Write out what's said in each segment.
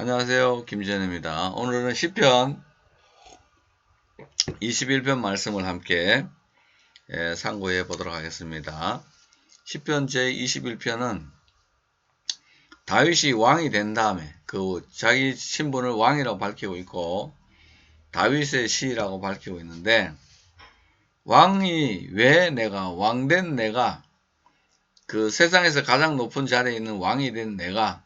안녕하세요. 김지현입니다. 오늘은 10편 21편 말씀을 함께 예, 상고해 보도록 하겠습니다. 10편 제 21편은 다윗이 왕이 된 다음에 그 자기 신분을 왕이라고 밝히고 있고 다윗의 시라고 밝히고 있는데 왕이 왜 내가 왕 된 내가 그 세상에서 가장 높은 자리에 있는 왕이 된 내가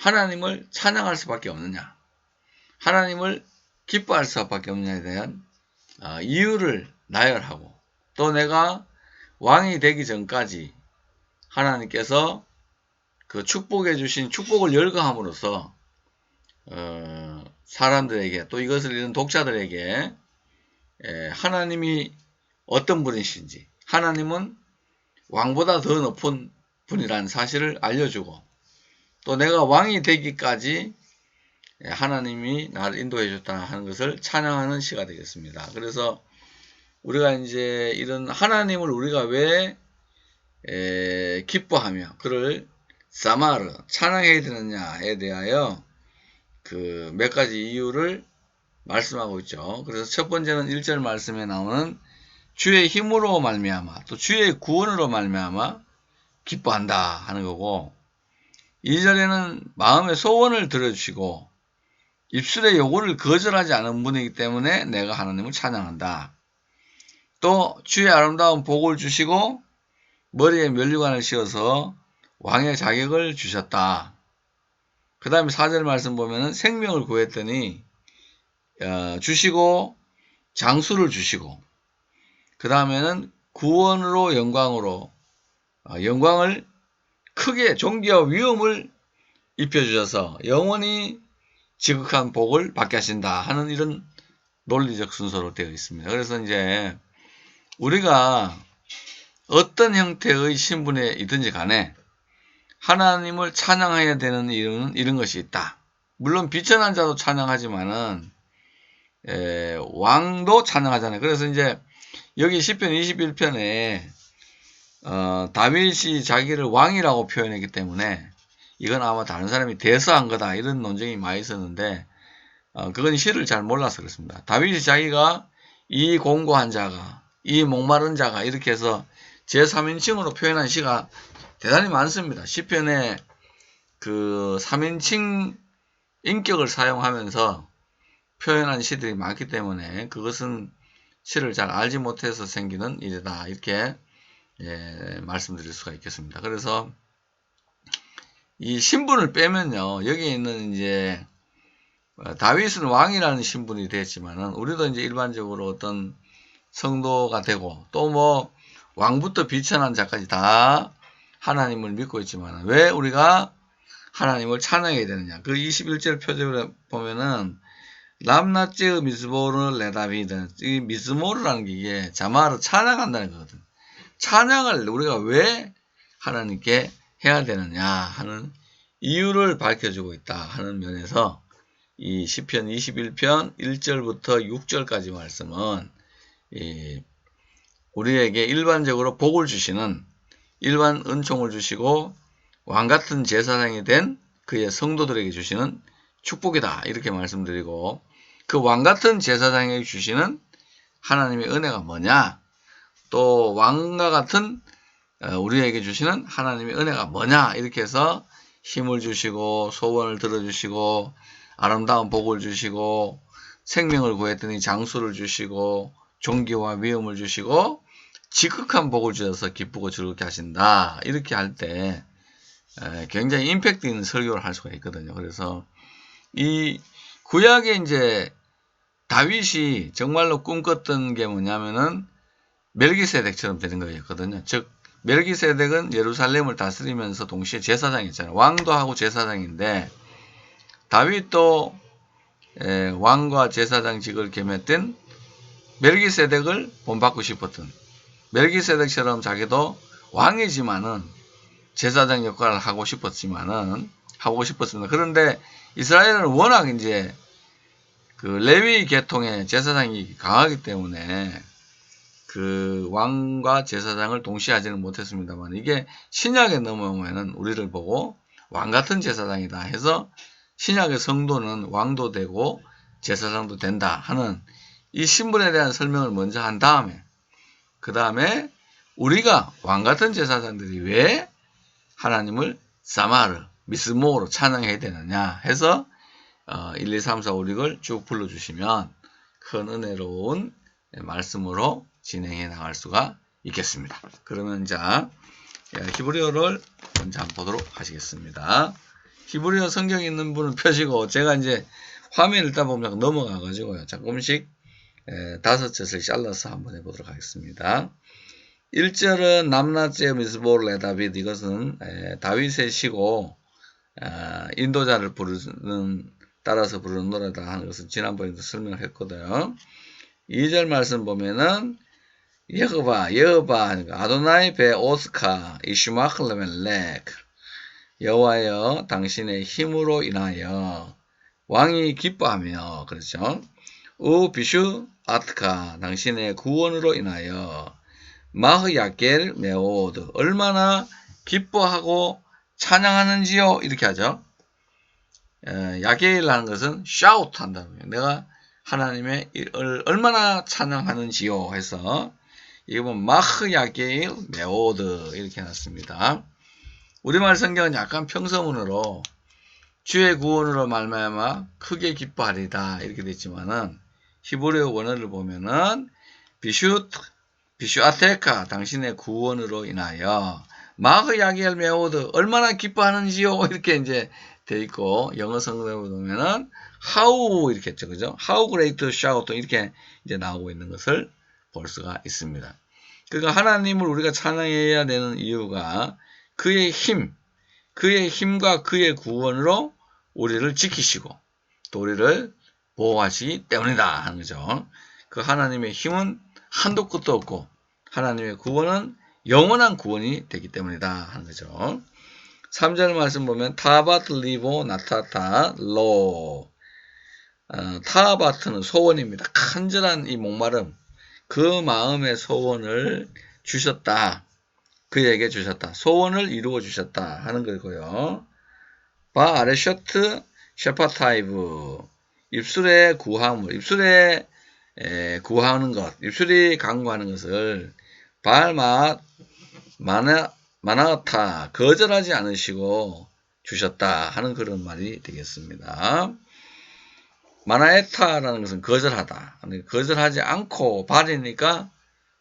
하나님을 찬양할 수밖에 없느냐? 하나님을 기뻐할 수밖에 없느냐에 대한 어, 이유를 나열하고 또 내가 왕이 되기 전까지 하나님께서 그 축복해 주신 축복을 열거함으로써 어, 사람들에게 또 이것을 읽는 독자들에게 에, 하나님이 어떤 분이신지 하나님은 왕보다 더 높은 분이라는 사실을 알려주고 또 내가 왕이 되기까지 하나님이 나를 인도해 줬다 하는 것을 찬양하는 시가 되겠습니다. 그래서 우리가 이제 이런 하나님을 우리가 왜 에, 기뻐하며 그를 사마르 찬양해야 되느냐에 대하여 그 몇 가지 이유를 말씀하고 있죠. 그래서 첫 번째는 1절 말씀에 나오는 주의 힘으로 말미암아 또 주의 구원으로 말미암아 기뻐한다 하는 거고 2절에는 마음의 소원을 들어주시고 입술의 요구를 거절하지 않은 분이기 때문에 내가 하나님을 찬양한다. 또 주의 아름다운 복을 주시고 머리에 면류관을 씌워서 왕의 자격을 주셨다. 그 다음에 4절 말씀 보면은 생명을 구했더니 어, 주시고 장수를 주시고 그 다음에는 구원으로 영광으로 어, 영광을 크게 존귀와 위엄을 입혀주셔서 영원히 지극한 복을 받게 하신다 하는 이런 논리적 순서로 되어 있습니다. 그래서 이제 우리가 어떤 형태의 신분에 있든지 간에 하나님을 찬양해야 되는 이유는 이런 것이 있다. 물론 비천한 자도 찬양하지만은 에, 왕도 찬양하잖아요. 그래서 이제 여기 10편 21편에 어, 다윗이 자기를 왕이라고 표현했기 때문에 이건 아마 다른 사람이 대서한 거다 이런 논쟁이 많이 있었는데 어, 그건 시를 잘 몰라서 그렇습니다. 다윗이 자기가 이 공고한 자가 이 목마른 자가 이렇게 해서 제3인칭으로 표현한 시가 대단히 많습니다. 시편에 그 3인칭 인격을 사용하면서 표현한 시들이 많기 때문에 그것은 시를 잘 알지 못해서 생기는 일이다 이렇게 예, 말씀드릴 수가 있겠습니다. 그래서 이 신분을 빼면요. 여기 있는 이제 어, 다윗은 왕이라는 신분이 되었지만은 우리도 이제 일반적으로 어떤 성도가 되고 또 뭐 왕부터 비천한 자까지 다 하나님을 믿고 있지만 왜 우리가 하나님을 찬양해야 되느냐. 그 21절 표절에 보면은 람나츠의 미스보르 레다비드 이 미스모르라는 게 이게 자마로 찬양한다는 거거든. 찬양을 우리가 왜 하나님께 해야 되느냐 하는 이유를 밝혀주고 있다 하는 면에서 이 시편 21편 1절부터 6절까지 말씀은 우리에게 일반적으로 복을 주시는 일반 은총을 주시고 왕 같은 제사장이 된 그의 성도들에게 주시는 축복이다 이렇게 말씀드리고 그 왕 같은 제사장에게 주시는 하나님의 은혜가 뭐냐 또 왕과 같은 어, 우리에게 주시는 하나님의 은혜가 뭐냐 이렇게 해서 힘을 주시고 소원을 들어주시고 아름다운 복을 주시고 생명을 구했더니 장수를 주시고 종기와 위엄을 주시고 지극한 복을 주셔서 기쁘고 즐겁게 하신다 이렇게 할 때 굉장히 임팩트 있는 설교를 할 수가 있거든요. 그래서 이 구약에 이제 다윗이 정말로 꿈꿨던 게 뭐냐면은 멜기세덱처럼 되는 거였거든요. 즉 멜기세덱은 예루살렘을 다스리면서 동시에 제사장이었잖아요. 왕도 하고 제사장인데 다윗도 에, 왕과 제사장직을 겸했던 멜기세덱을 본받고 싶었던 멜기세덱처럼 자기도 왕이지만은 제사장 역할을 하고 싶었지만은 하고 싶었습니다. 그런데 이스라엘은 워낙 이제 그 레위 계통의 제사장이 강하기 때문에 그 왕과 제사장을 동시에 하지는 못했습니다만 이게 신약에 넘어오면은 우리를 보고 왕 같은 제사장이다 해서 신약의 성도는 왕도 되고 제사장도 된다 하는 이 신분에 대한 설명을 먼저 한 다음에 그 다음에 우리가 왕 같은 제사장들이 왜 하나님을 사마르 미스모로 찬양해야 되느냐 해서 어, 1, 2, 3, 4, 5, 6을 쭉 불러주시면 큰 은혜로운 말씀으로 진행해 나갈 수가 있겠습니다. 그러면 자 히브리어를 먼저 한번 보도록 하시겠습니다. 히브리어 성경 있는 분은 펴시고 제가 이제 화면 읽다 보면 넘어가 가지고요. 조금씩 다섯 젖을 잘라서 한번 해보도록 하겠습니다. 1절은 남나제 미스볼 레다빗 이것은 에, 다윗의 시고 아, 인도자를 부르는 따라서 부르는 노래다 하는 것은 지난번에도 설명을 했거든요. 2절 말씀 보면은 여호바 여호바 아도나이 베 오스카 이슈마클레멜렉 여호와여 당신의 힘으로 인하여 왕이 기뻐하며 그렇죠. 우 비슈 아트카 당신의 구원으로 인하여 마흐 야겔 메오드 얼마나 기뻐하고 찬양하는지요 이렇게 하죠. 야겔이라는 것은 한다는 거예요. 내가 하나님의 얼마나 찬양하는지요 해서 이거 마흐 야겔 메오드 이렇게 해놨습니다. 우리말 성경은 약간 평서문으로 주의 구원으로 말미암아 크게 기뻐하리다 이렇게 됐지만은 히브리어 원어를 보면은 비슈트 비슈아테카 당신의 구원으로 인하여 마그 야기엘 메오드 얼마나 기뻐하는지요? 이렇게 이제 돼 있고 영어 성경을 보면은 how 이렇게 했죠. 그죠? How great shout 이렇게 이제 나오고 있는 것을 볼 수가 있습니다 그러니까 하나님을 우리가 찬양해야 되는 이유가 그의 힘 그의 힘과 그의 구원으로 우리를 지키시고 또 우리를 보호하시기 때문이다 하는 거죠. 그 하나님의 힘은 한도 끝도 없고 하나님의 구원은 영원한 구원이 되기 때문이다 하는 거죠. 3절 말씀 보면 타바트 리보 나타타 로 어, 타바트는 소원입니다. 간절한 이 목마름 그 마음의 소원을 주셨다. 그에게 주셨다. 소원을 이루어 주셨다 하는 거고요. 바 아레셔트 셰파타이브 입술에 구함을 입술에 에, 구하는 것, 입술이 강구하는 것을 발맛 마나 마나타 거절하지 않으시고 주셨다 하는 그런 말이 되겠습니다. 마나에타라는 것은 거절하다. 거절하지 않고 발이니까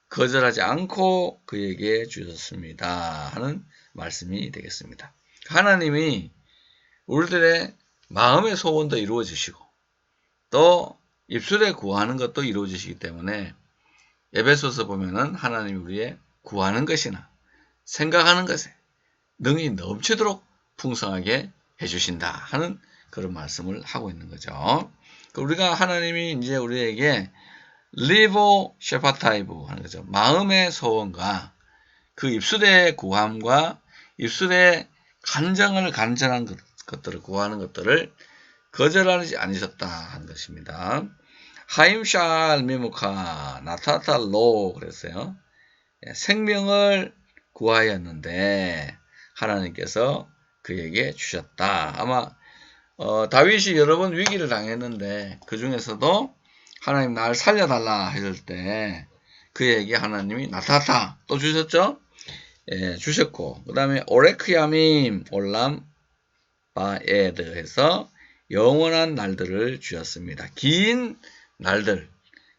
거절하지 않고 그에게 주셨습니다. 하는 말씀이 되겠습니다. 하나님이 우리들의 마음의 소원도 이루어지시고 또 입술에 구하는 것도 이루어지시기 때문에 에베소서 보면은 하나님 우리의 구하는 것이나 생각하는 것에 능이 넘치도록 풍성하게 해주신다 하는 그런 말씀을 하고 있는 거죠. 그 우리가 하나님이 이제 우리에게 리보 셰파타이브 하는 거죠. 마음의 소원과 그 입술의 구함과 입술의 간정을 간절한 것, 것들을 구하는 것들을 거절하지 않으셨다 하는 것입니다. 하임샬 미무카 나타탈로 그랬어요. 예, 생명을 구하였는데 하나님께서 그에게 주셨다. 아마 어, 다윗이 여러 번 위기를 당했는데 그 중에서도 하나님 날 살려달라 했을 때 그에게 하나님이 나타타 또 주셨죠? 예, 주셨고 그 다음에 오레크야밈 올람 바에드 해서 영원한 날들을 주셨습니다. 긴 날들,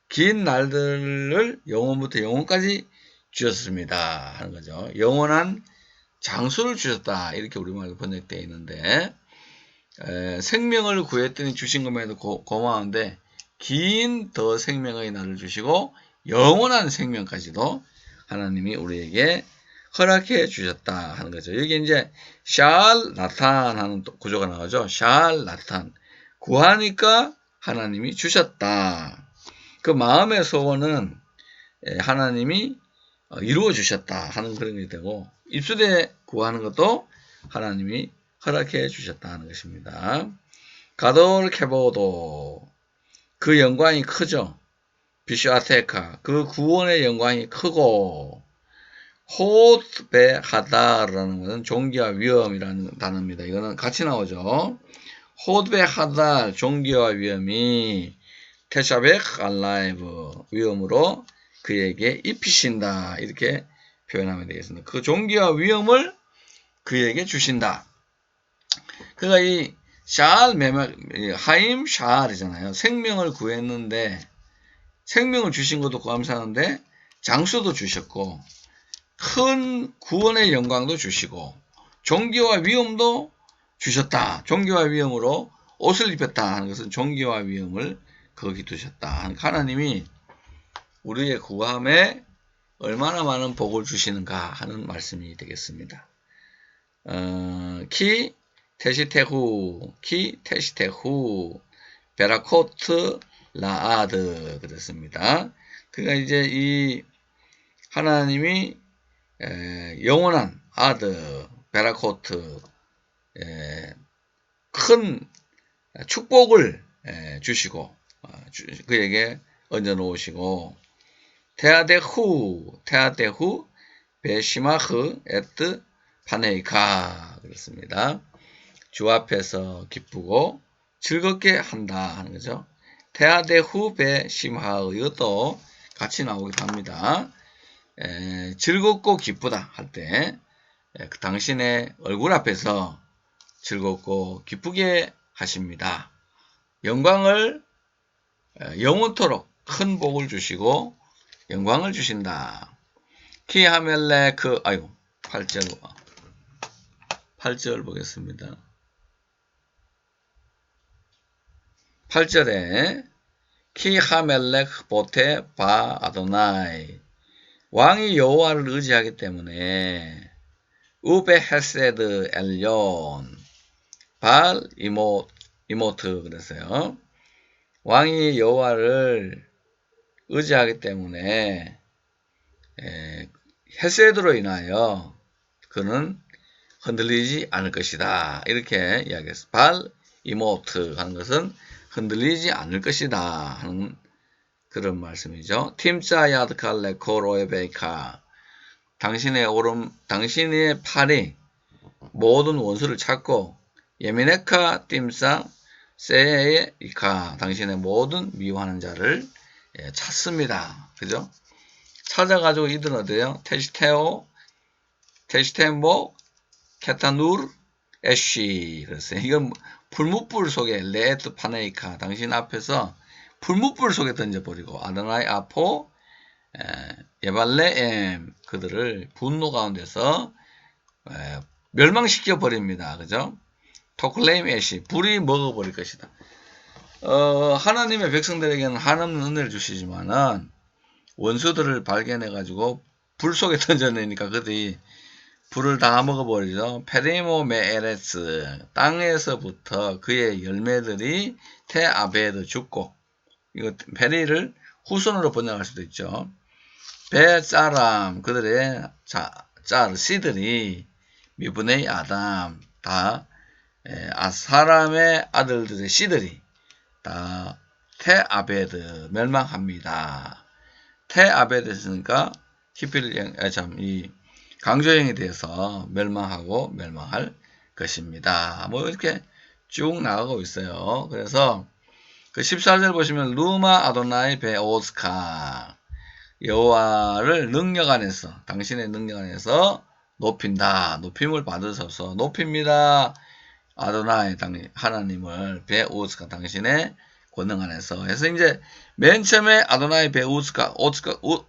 긴 날들을 영원부터 영원까지 주셨습니다. 하는 거죠. 영원한 장수를 주셨다. 이렇게 우리말로 번역되어 있는데, 에, 생명을 구했더니 주신 것만 해도 고, 고마운데, 긴 더 생명의 날을 주시고, 영원한 생명까지도 하나님이 우리에게 허락해 주셨다 하는 거죠. 여기 이제 샬 나탄 하는 구조가 나오죠. 샬 나탄. 구하니까 하나님이 주셨다. 그 마음의 소원은 하나님이 어, 이루어 주셨다 하는 그런 게 되고 입술에 구하는 것도 하나님이 허락해 주셨다 하는 것입니다. 가돌 케보도 그 영광이 크죠. 비슈아테카 그 구원의 영광이 크고 호트베하다라는 것은 종기와 위험이라는 단어입니다. 이거는 같이 나오죠. 호드베하다 종기와 위험이 테샤벡 알라이브 위험으로 그에게 입히신다 이렇게 표현하면 되겠습니다. 그 종기와 위험을 그에게 주신다. 그러니까 이 샤알 메말 하임 샤알이잖아요. 생명을 구했는데 생명을 주신 것도 감사한데 장수도 주셨고 큰 구원의 영광도 주시고 종기와 위엄도 주셨다. 종기와 위엄으로 옷을 입혔다 하는 것은 종기와 위엄을 거기 두셨다. 하나님이 우리의 구함에 얼마나 많은 복을 주시는가 하는 말씀이 되겠습니다. 어, 키 테시테후 키 테시테후 베라코트 라아드 그랬습니다. 그러니까 이제 이 하나님이 에, 영원한 아드 베라코트 에, 큰 축복을 에, 주시고 어, 주, 그에게 얹어 놓으시고 테아데후 테아데후 베시마흐 에트 파네이카 그렇습니다. 주 앞에서 기쁘고 즐겁게 한다 하는 거죠. 테아데후 베시마흐 이것도 같이 나오기도 합니다. 에, 즐겁고 기쁘다 할때 그 당신의 얼굴 앞에서 즐겁고 기쁘게 하십니다. 영광을 에, 영원토록 큰 복을 주시고 영광을 주신다. 키하멜레크 아유 8절 8절 보겠습니다. 8절에 키하멜렉 보테 바 아도나이 왕이 여호와를 의지하기 때문에 우베 헤세드 엘yon 발 이모 이모트 그랬어요. 왕이 여호와를 의지하기 때문에 에, 헤세드로 인하여 그는 흔들리지 않을 것이다. 이렇게 이야기했어. 발 이모트 하는 것은 흔들리지 않을 것이다 하는 그런 말씀이죠. 팀자 야드칼레 코로에베이카 당신의 오름 당신의 팔이 모든 원수를 찾고 예미네카 팀사 세에 이카 당신의 모든 미워하는 자를 예, 찾습니다. 그죠? 찾아가지고 이들은 어때요? 테시테오, 테시테모, 케타누르, 에쉬. 그랬어요. 이건 불묵불 속에 레드 파네이카 당신 앞에서 불묵불 속에 던져버리고 아드나이 아포 예발레엠 그들을 분노 가운데서 에, 멸망시켜 버립니다. 그죠? 토클레임 에시 불이 먹어버릴 것이다. 어, 하나님의 백성들에게는 한없는 은혜를 주시지만은 원수들을 발견해 가지고 불 속에 던져내니까 그들이 불을 다 먹어버리죠. 페리모 메에레스 땅에서부터 그의 열매들이 테아베드 죽고 이거 페리를 후손으로 번역할 수도 있죠. 베짜람 그들의 자, 짤 씨들이 미분의 아담 다 에, 아, 사람의 아들들의 씨들이 다 테아베드 멸망합니다. 테아베드니까 히필 아, 참이 강조형에 대해서 멸망하고 멸망할 것입니다. 뭐 이렇게 쭉 나가고 있어요. 그래서 그 14절 보시면 루마 아도나이 베오스카 여호와를 능력 안에서 당신의 능력 안에서 높인다. 높임을 받으셔서 높입니다. 아도나이 하나님을 베오스카 당신의 권능 안에서 해서 이제 맨 처음에 아도나이 베오스카 오스카 우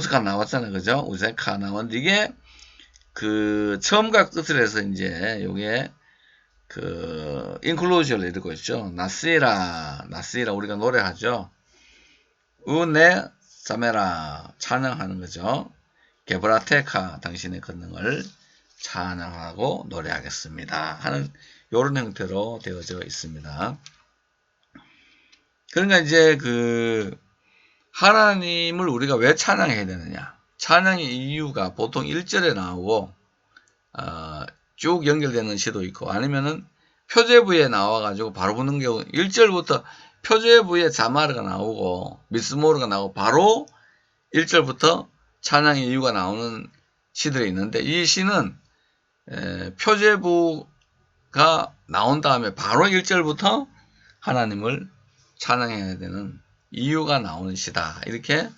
스카 나왔잖아요. 그죠? 우세카 나왔는데 이게 그 처음과 끝을 해서 이제 요게 그 인클로저를 읽고 있죠. 나스이라 나스이라 우리가 노래하죠. 우네 사메라 찬양하는 거죠. 게브라테카 당신의 권능을 찬양하고 노래하겠습니다. 하는 요런 형태로 되어져 있습니다. 그러니까 이제 그 하나님을 우리가 왜 찬양해야 되느냐? 찬양의 이유가 보통 1절에 나오고 어, 쭉 연결되는 시도 있고 아니면은 표제부에 나와가지고 바로 붙는 경우 1절부터 표제부에 자마르가 나오고 미스모르가 나오고 바로 1절부터 찬양의 이유가 나오는 시들이 있는데 이 시는 에, 표제부 나온 다음에 바로 1절부터 하나님을 찬양해야 되는 이유가 나오는 시다. 이렇게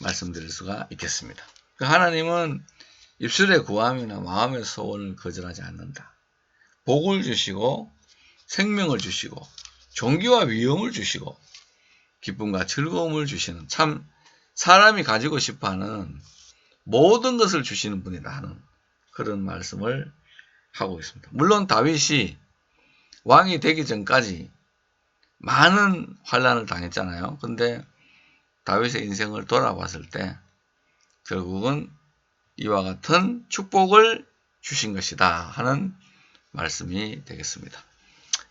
말씀드릴 수가 있겠습니다. 그 하나님은 입술의 구함이나 마음의 소원을 거절하지 않는다. 복을 주시고 생명을 주시고 종기와 위엄을 주시고 기쁨과 즐거움을 주시는 참 사람이 가지고 싶어하는 모든 것을 주시는 분이다 하는 그런 말씀을 하고 있습니다. 물론 다윗이 왕이 되기 전까지 많은 환란을 당했잖아요. 근데 다윗의 인생을 돌아봤을 때 결국은 이와 같은 축복을 주신 것이다 하는 말씀이 되겠습니다.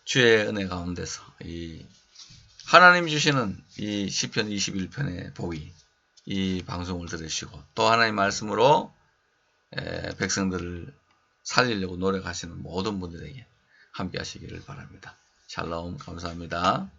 주의 은혜 가운데서 이 하나님이 주시는 이 시편 21편의 복이 이 방송을 들으시고 또 하나님 말씀으로 에, 백성들을 살리려고 노력하시는 모든 분들에게 함께 하시기를 바랍니다. 샬롬 감사합니다.